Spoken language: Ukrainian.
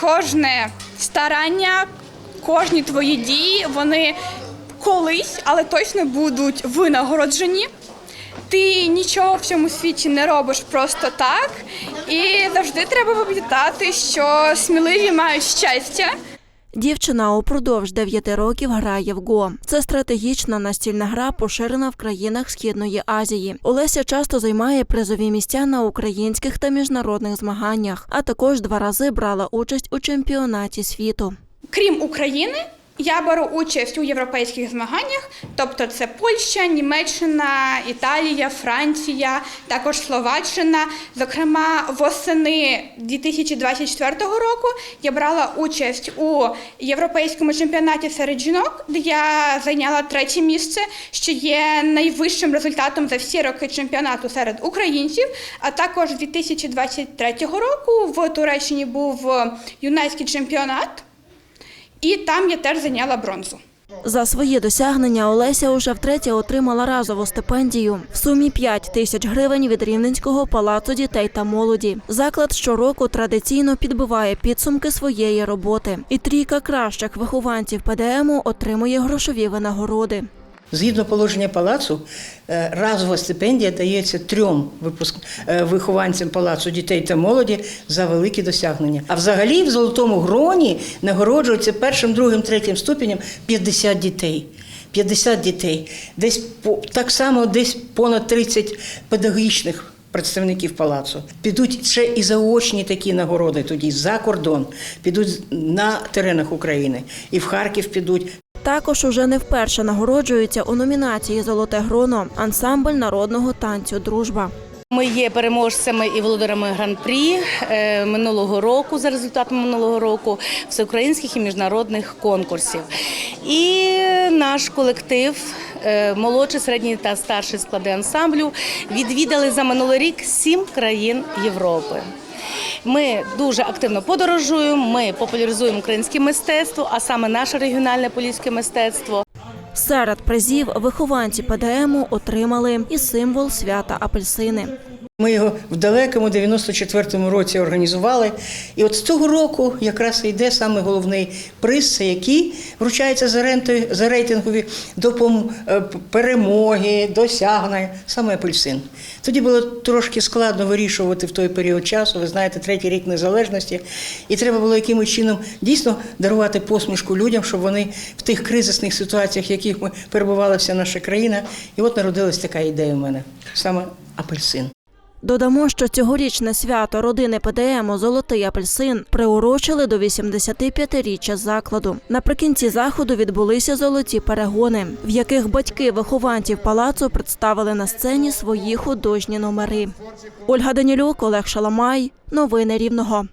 кожне старання, кожні твої дії, вони колись, але точно будуть винагороджені. Ти нічого в цьому світі не робиш просто так, і завжди треба пам'ятати, що сміливі мають щастя. Дівчина упродовж 9 років грає в ГО. Це стратегічна настільна гра, поширена в країнах Східної Азії. Олеся часто займає призові місця на українських та міжнародних змаганнях, а також два рази брала участь у чемпіонаті світу. Крім України, я беру участь у європейських змаганнях, тобто це Польща, Німеччина, Італія, Франція, також Словаччина. Зокрема, восени 2024 року я брала участь у європейському чемпіонаті серед жінок, де я зайняла третє місце, що є найвищим результатом за всі роки чемпіонату серед українців. А також 2023 року в Туреччині був юнацький чемпіонат. І там я теж зайняла бронзу. За свої досягнення Олеся уже втретє отримала разову стипендію в сумі 5 тисяч гривень від Рівненського палацу дітей та молоді. Заклад щороку традиційно підбиває підсумки своєї роботи, і трійка кращих вихованців ПДМу отримує грошові винагороди. Згідно положення палацу, е, разова стипендія дається трьом е, вихованцям палацу дітей та молоді за великі досягнення. А взагалі в золотому гроні нагороджується першим, другим, третім ступенем 50 дітей. 50 дітей. Десь так само десь понад 30 педагогічних. Представників палацу підуть ще і заочні такі нагороди тоді за кордон, підуть на теренах України і в Харків підуть. Також уже не вперше нагороджується у номінації Золоте гроно ансамбль народного танцю Дружба. Ми є переможцями і володарами гран-прі е, минулого року за результатами минулого року всеукраїнських і міжнародних конкурсів. І наш колектив, е, молодший, середній та старший склади ансамблю, відвідали за минулий рік сім країн Європи. Ми дуже активно подорожуємо, ми популяризуємо українське мистецтво, а саме наше регіональне поліське мистецтво. Серед призів вихованці ПДМу отримали і символ свята апельсини. Ми його в далекому 94-му році організували. І от з цього року якраз йде саме головний приз, це який вручається за рентою за рейтингові допом... е, перемоги, досягнення, саме апельсин. Тоді було трошки складно вирішувати в той період часу. Ви знаєте, третій рік незалежності, і треба було якимось чином дійсно дарувати посмішку людям, щоб вони в тих кризисних ситуаціях, в яких ми перебувала вся наша країна. І от народилась така ідея в мене саме апельсин. Додамо, що цьогорічне свято родини ПДМу Золотий апельсин приурочили до 85-річчя закладу. Наприкінці заходу відбулися золоті перегони, в яких батьки вихованців палацу представили на сцені свої художні номери. Ольга Данілюк, Олег Шаламай. Новини Рівного.